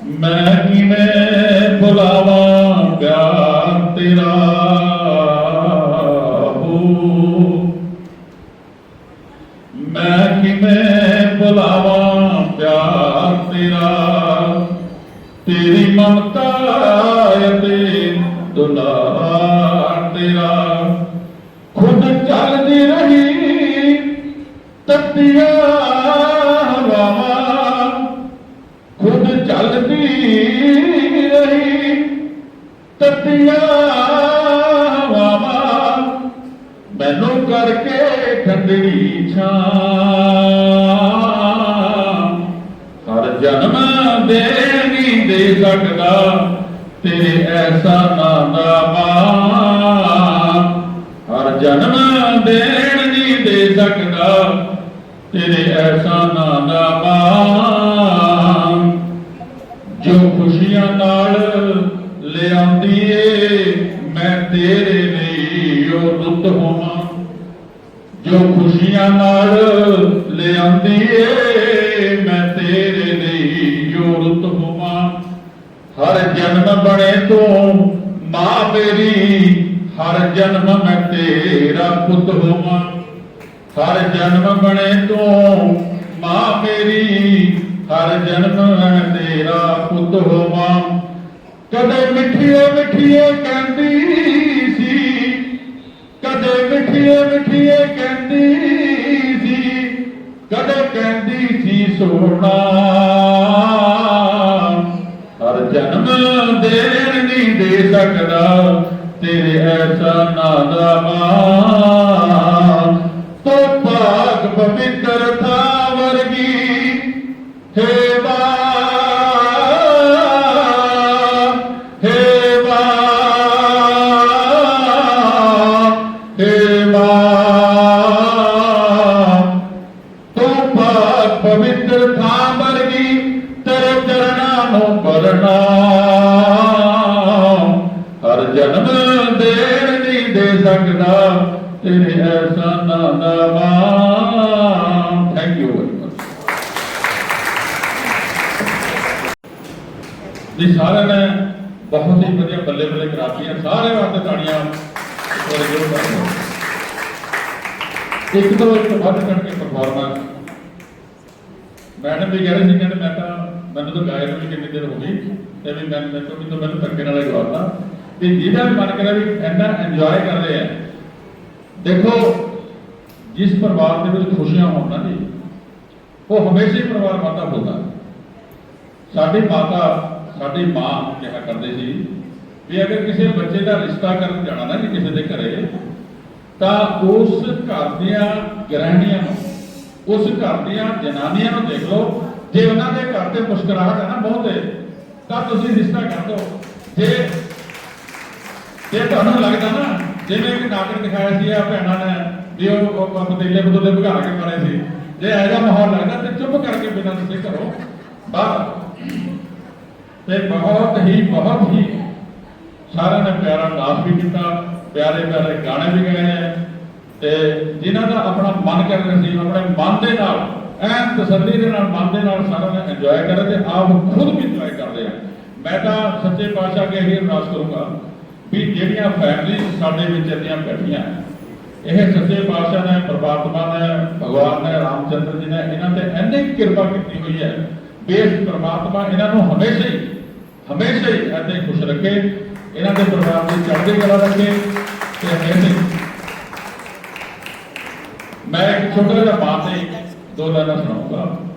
ਮੈਂ ਕਿਵੇਂ ਭੁਲਾਵਾਂ ਪਿਆਰ ਤੇਰਾ ਹੋ ਮੈਂ ਕਿਵੇਂ ਭੁਲਾਵਾਂ ਪਿਆਰ ਤੇਰਾ ਤੇਰੀ ਮਮਤਾ ਅਤੇ ਦੁਲਾਰ ਤੇਰਾ ਖੁਦ ਚੱਲਦੀ ਰਹੀ, ਤੱਤੀਆਂ ਤੱਤੀਆਂ ਹਵਾਵਾਂ ਮੈਨੂੰ ਕਰਕੇ ਠੰਡੜੀ ਛਾਂ। ਹਰ ਜਨਮ ਦੇ ਨਹੀਂ ਦੇ ਸਕਦਾ ਤੇਰੇ ਐਸਾ ਨਾਮਾ ਹਰ ਜਨਮ ਦੇਣ ਨਹੀਂ ਦੇ ਸਕਦਾ ਤੇਰੇ ਐਸਾ ਨਾਮਾ ਜੋ ਖੁਸ਼ੀਆਂ ਨਾਲ ਲਿਆਉਂਦੀ ਏ ਮੈਂ ਤੇਰੇ ਲਈ ਉਹ ਰੁੱਤ ਹੋਵਾਂ, ਜੋ ਖੁਸ਼ੀਆਂ ਨਾਲ ਲਿਆਉਂਦੀ ਏ, ਮੈਂ ਤੇਰੇ ਲਈ ਜੋ ਰੁੱਤ ਹੋਵਾਂ। ਹਰ ਜਨਮ ਬਣੇ ਤੂੰ ਮਾਂ ਮੇਰੀ, ਹਰ ਜਨਮ ਮੈਂ ਤੇਰਾ ਪੁੱਤ ਹੋਵਾਂ। ਹਰ ਜਨਮ ਬਣੇ ਤੂੰ ਮਾਂ ਮੇਰੀ, ਹਰ ਜਨਮ ਮੈਂ ਤੇਰਾ ਪੁੱਤ ਹੋਵਾਂ। ਕਦੇ ਮਿੱਠੀਏ ਮਿੱਠੀਏ ਕਹਿੰਦੀ ਸੀ। ਕਦੇ ਮਿੱਠੀਏ ਮਿੱਠੀਏ ਕਹਿੰਦੀ ਸੀ। ਕਦੇ ਕਹਿੰਦੀ ਸੀ ਸੋਹਣਾ ਹਰ ਜਨਮ ਦੇਣ ਨਹੀਂ ਦੇ ਸਕਦਾ। ਤੇਰੇ ਐਸਾ ਨਾਦਾਮਾ ਨੂੰ ਹਰ ਜਨਮ ਦੇਣ ਨਹੀਂ ਦੇ ਸਕਦਾ, ਤੇਰੇ ਐਸਾ ਨਾਮਾ ਥੈਂਕ ਯੂ ਵੈਰੀ ਮਚ ਜੀ, ਸਾਰਿਆਂ ਨੇ ਬਹੁਤ ਹੀ ਵਧੀਆ ਬੱਲੇ ਬੱਲੇ ਕਰਾਤੀਆਂ ਸਾਰੇ ਵਾਸਤੇ ਤਾੜੀਆਂ ਇੱਕ ਵਾਰੀ ਜ਼ਰੂਰ ਇੱਕ ਤੋਂ ਇੱਕ ਵੱਧ ਚੜ੍ਹ ਕੇ ਪਰਫਾਰਮੈਂਸ ਮੈਡਮ ਵੀ ਕਹਿ ਰਹੇ ਸੀ, ਕਹਿੰਦੇ ਮੈਂ ਤਾਂ ਮੈਨੂੰ ਤਾਂ ਗਾਇਕ ਨੂੰ ਕਿੰਨੀ ਦੇਰ ਹੋ ਗਈ, ਤੇ ਵੀ ਮੈਂ ਮੈਨੂੰ ਵੀ ਮੈਨੂੰ ਧੱਕੇ ਨਾਲ ਹੀ ਗਵਾਤਾ ਤੇ ਜਿਹਦਾ ਵੀ ਮਨ ਕਰੇ ਵੀ ਇੰਨਾ ਇੰਜੋਏ ਕਰ ਰਹੇ ਆ, ਦੇਖੋ, ਜਿਸ ਪਰਿਵਾਰ ਦੇ ਵਿੱਚ ਖੁਸ਼ੀਆਂ ਹੋਣ ਨਾ ਜੀ, ਉਹ ਹਮੇਸ਼ਾ ਹੀ ਪਰਿਵਾਰ ਮਾਤਾ ਬੋਲਦਾ। ਸਾਡੀ ਮਾਤਾ, ਸਾਡੀ ਮਾਂ ਕਿਹਾ ਕਰਦੇ ਸੀ ਵੀ ਅਗਰ ਕਿਸੇ ਬੱਚੇ ਦਾ ਰਿਸ਼ਤਾ ਕਰਨ ਜਾਣਾ ਨਾ ਜੀ ਕਿਸੇ ਦੇ ਘਰੇ, ਤਾਂ ਉਸ ਘਰ ਦੀਆਂ ਗ੍ਰਹਿਣੀਆਂ ਨੂੰ, ਉਸ ਘਰ ਦੀਆਂ ਜਨਾਨੀਆਂ ਨੂੰ ਦੇਖ ਲਓ ਜੇ ਉਹਨਾਂ ਦੇ ਘਰ ਤੇ ਮੁਸਕਰਾਹਟ ਹੈ ਨਾ ਬਹੁਤੇ ਤਾਂ ਤੁਸੀਂ ਰਿਸ਼ਤਾ ਕਰ ਦਿਓ। ਜੇ ਜੇ ਤੁਹਾਨੂੰ ਲੱਗਦਾ ਨਾ, ਜਿਵੇਂ ਕਿ ਨਾਟਕ ਦਿਖਾਇਆ ਸੀ ਆ ਭੈਣਾਂ ਨੇ ਵੀ ਉਹ ਪਤੀਲੇ ਬਦਲੇ ਭਗਾ ਕੇ ਮਾਰੇ ਸੀ। ਜੇ ਇਹੋ ਮਾਹੌਲ ਲੱਗਦਾ ਤੇ ਚੁੱਪ ਕਰਕੇ ਬਿਨਾਂ ਦੱਸੇ ਕਰੋ ਬਾਹਰ ਤੇ ਬਹੁਤ ਹੀ ਬਹੁਤ ਹੀ ਸਾਰਿਆਂ ਨੇ ਪਿਆਰਾ ਨਾਚ ਵੀ ਕੀਤਾ, ਪਿਆਰੇ ਪਿਆਰੇ ਗਾਣੇ ਵੀ ਗਾਏ ਤੇ ਜਿਨ੍ਹਾਂ ਦਾ ਆਪਣਾ ਮਨ ਕਰ ਰਿਹਾ ਸੀ, ਆਪਣੇ ਮਨ ਦੇ ਨਾਲ ਐਨ ਤਸੱਲੀ ਦੇ ਨਾਲ, ਮਨ ਦੇ ਨਾਲ ਸਾਰਿਆਂ ਨੇ ਇੰਜੋਏ ਕਰਿਆ ਤੇ ਆਪ ਖੁਦ ਵੀ ਇੰਜੋਏ ਕਰਦੇ ਆ। ਮੈਂ ਤਾਂ ਸੱਚੇ ਪਾਤਸ਼ਾਹ ਅੱਗੇ ਇਹ ਅਰਦਾਸ ਕਰੂੰਗਾ ਵੀ ਜਿਹੜੀਆਂ ਫੈਮਿਲੀਜ਼ ਸਾਡੇ ਵਿੱਚ ਇੰਨੀਆਂ ਬੈਠੀਆਂ, ਇਹ ਸੱਚੇ ਪਾਤਸ਼ਾਹ ਨੇ, ਪ੍ਰਮਾਤਮਾ ਨੇ, ਭਗਵਾਨ ਨੇ, ਰਾਮਚੰਦਰ ਜੀ ਨੇ, ਇਹਨਾਂ ਤੇ ਇੰਨੀ ਕਿਰਪਾ ਕੀਤੀ ਹੋਈ ਹੈ ਵੀ ਇਸ ਪ੍ਰਮਾਤਮਾ ਇਹਨਾਂ ਨੂੰ ਹਮੇਸ਼ਾ ਹੀ ਹਮੇਸ਼ਾ ਹੀ ਇੱਥੇ ਖੁਸ਼ ਰੱਖੇ, ਇਹਨਾਂ ਦੇ ਪਰਿਵਾਰ ਦੀ ਚੜ੍ਹਦੀ ਕਲਾ ਰੱਖੇ ਤੇ ਹਮੇਸ਼ਾ ਮੈਂ ਇੱਕ ਛੋਟਾ ਜਿਹਾ ਬਾਤ ਹੈ どうならなのか。